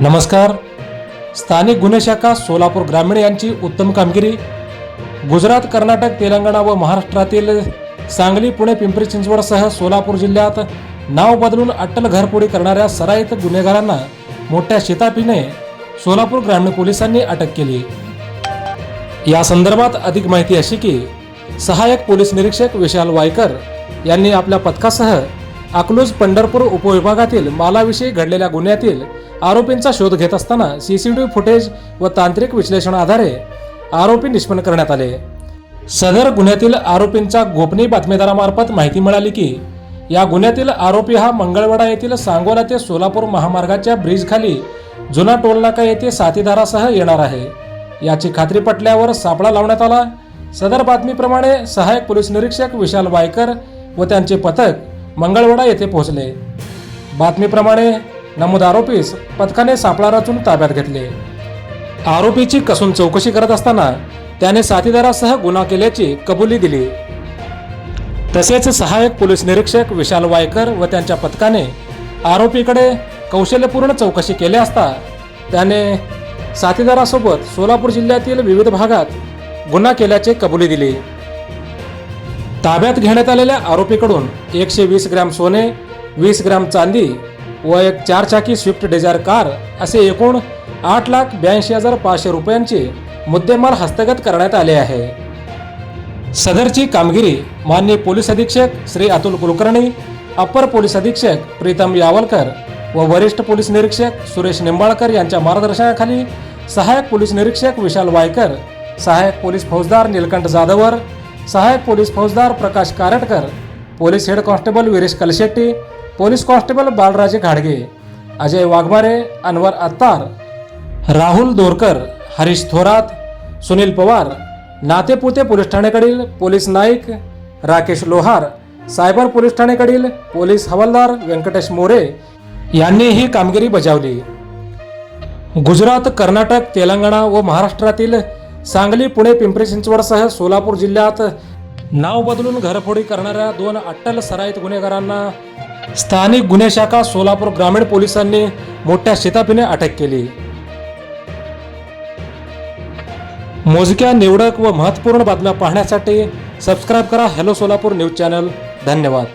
नमस्कार. स्थानिक गुन्हे शाखा सोलापूर ग्रामीण यांची उत्तम कामगिरी. गुजरात कर्नाटक तेलंगणा व महाराष्ट्रातील सांगली पुणे पिंपरी चिंचवडसह सोलापूर जिल्ह्यात नाव बदलून अट्टल घरपोडी करणाऱ्या सराईत गुन्हेगारांना मोठ्या शितापीने सोलापूर ग्रामीण पोलिसांनी अटक केली. या संदर्भात अधिक माहिती अशी की सहाय्यक पोलीस निरीक्षक विशाल वायकर यांनी आपल्या पथकासह अकलूज पंढरपूर उपविभागातील मालाविषयी घडलेल्या गुन्ह्यातील आरोपींचा शोध घेत असताना सीसीटीव्ही फुटेज व तांत्रिक विश्लेषण आधारे आरोपी निष्पन्न करण्यात आले. सदर गुन्ह्यातील आरोपींच्या गोपनीय बातमीदारामार्फत माहिती मिळाली की या गुन्ह्यातील आरोपी हा मंगळवाडा येथील सांगोला ते सोलापूर महामार्गाच्या ब्रिजखाली जुना टोलनाका येथे साथीदारासह येणार आहे. याची खात्री पटल्यावर सापळा लावण्यात आला. सदर बातमीप्रमाणे सहाय्यक पोलीस निरीक्षक विशाल वायकर व त्यांचे पथक मंगळवाडा येथे पोहोचले. बातमीप्रमाणे नमूद आरोपीस पथकाने सापळा रचून ताब्यात घेतले. आरोपीची कसून चौकशी करत असताना त्याने साथीदारासह गुन्हा केल्याची कबुली दिली. तसेच सहाय्यक पोलीस निरीक्षक विशाल वायकर व त्यांच्या पथकाने आरोपीकडे कौशल्यपूर्ण चौकशी केली असता त्याने साथीदारासोबत सोलापूर जिल्ह्यातील विविध भागात गुन्हा केल्याचे कबुली दिली. ताब्यात घेण्यात आलेल्या आरोपीकडून एकशे वीस ग्रॅम सोने वीस ग्रॅम चांदी व एक चारचाकी स्विफ्ट डिझायर कार असे एकूण आठ लाख ब्याऐंशी हजार पाचशे रुपयांचे मुद्देमाल हस्तगत करण्यात आले आहे. सदरची कामगिरी माननीय पोलीस अधीक्षक श्री अतुल कुलकर्णी अप्पर पोलीस अधीक्षक प्रीतम यावलकर व वरिष्ठ पोलीस निरीक्षक सुरेश निंबाळकर यांच्या मार्गदर्शनाखाली सहाय्यक पोलीस निरीक्षक विशाल वायकर सहाय्यक पोलीस फौजदार नीलकंठ जाधवर सहायक पोलीस फौजदार Prakash Karatkar police head constable Veeresh Kalshetti police constable Balraje घाडगे Ajay Waghmare Anwar Attar Rahul Dorkar Harish Thorat Sunil Pawar Natepute police ठाण्याकडील police Naik Rakesh Lohar cyber police ठाण्याकडील police हवालदार व्यंकटेश मोरे यांनी ही कामगिरी बजावली. गुजरात कर्नाटक तेलंगणा व महाराष्ट्रातील सांगली पुणे पिंपरी चिंचवडसह सोलापूर जिल्ह्यात नाव बदलून घरफोडी करणाऱ्या दोन अट्टल सराईत गुन्हेगारांना स्थानिक गुन्हे शाखा सोलापूर ग्रामीण पोलिसांनी मोठ्या शिताफीने अटक केली. मोजक्या निवडक व महत्त्वपूर्ण बातम्या पाहण्यासाठी सबस्क्राईब करा हॅलो सोलापूर न्यूज चॅनल धन्यवाद.